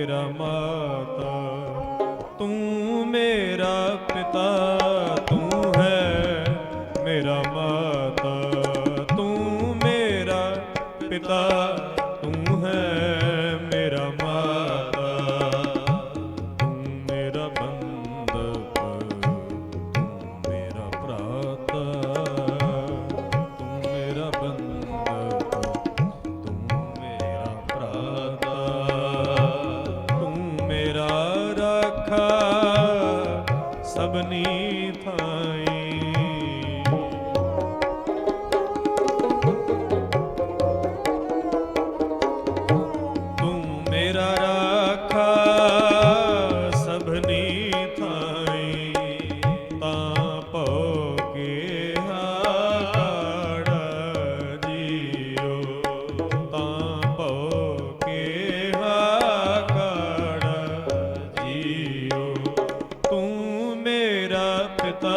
ਮੇਰਾ ਮਾਤਾ ਤੂੰ ਮੇਰਾ ਪਿਤਾ ਤੂੰ ਹੈ ਮੇਰਾ ਮਾਤਾ ਤੂੰ ਮੇਰਾ ਪਿਤਾ ਤੂੰ ਹੈ ਸਭਨੀ ਥਾਈ। ਪਿਤਾ